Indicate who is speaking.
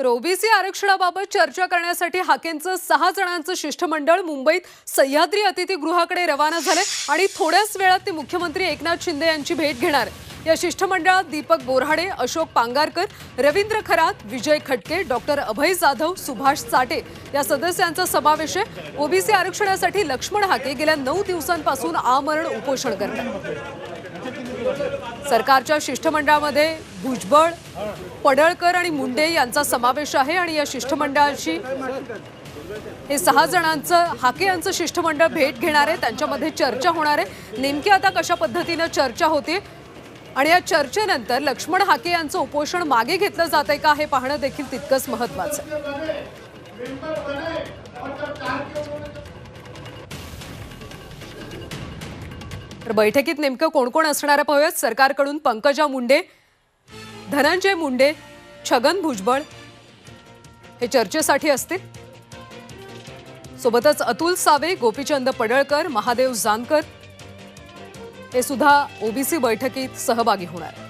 Speaker 1: तर ओबीसी आरक्षणाबाबत चर्चा करण्यासाठी हाकेंचं सहा जणांचं शिष्टमंडळ मुंबईत सह्याद्री अतिथीगृहाकडे रवाना झाले आणि थोड्याच वेळात ते मुख्यमंत्री एकनाथ शिंदे यांची भेट घेणार. या शिष्टमंडळात दीपक बोराडे अशोक पांगारकर रवींद्र खरात विजय खटके डॉक्टर अभय जाधव सुभाष चाटे या सदस्यांचा समावेश आहे. ओबीसी आरक्षणासाठी लक्ष्मण हाके गेल्या नऊ दिवसांपासून आमरण उपोषण करतात. सरकारच्या शिष्टमंडळामध्ये भुजबळ पडळकर आणि मुंडे यांचा समावेश आहे आणि या शिष्टमंडळाशी हे सहा जणांचं हाके यांचं शिष्टमंडळ भेट घेणार आहे. त्यांच्यामध्ये चर्चा होणार आहे. नेमकी आता कशा पद्धतीनं चर्चा होते? आणि या चर्चेनंतर लक्ष्मण हाके यांचं उपोषण मागे घेतलं जात आहे का? हे पाहणं देखील तितकंच महत्वाचं आहे. तर बैठकीत नेमकं कोण कोण असणार पाहूयात सरकारकडून पंकजा मुंडे धनंजय मुंडे छगन भुजबळ हे चर्चेसाठी असतील सोबतच अतुल सावे गोपीचंद पडळकर महादेव जानकर हे सुद्धा ओबीसी बैठकीत सहभागी होणार आहेत.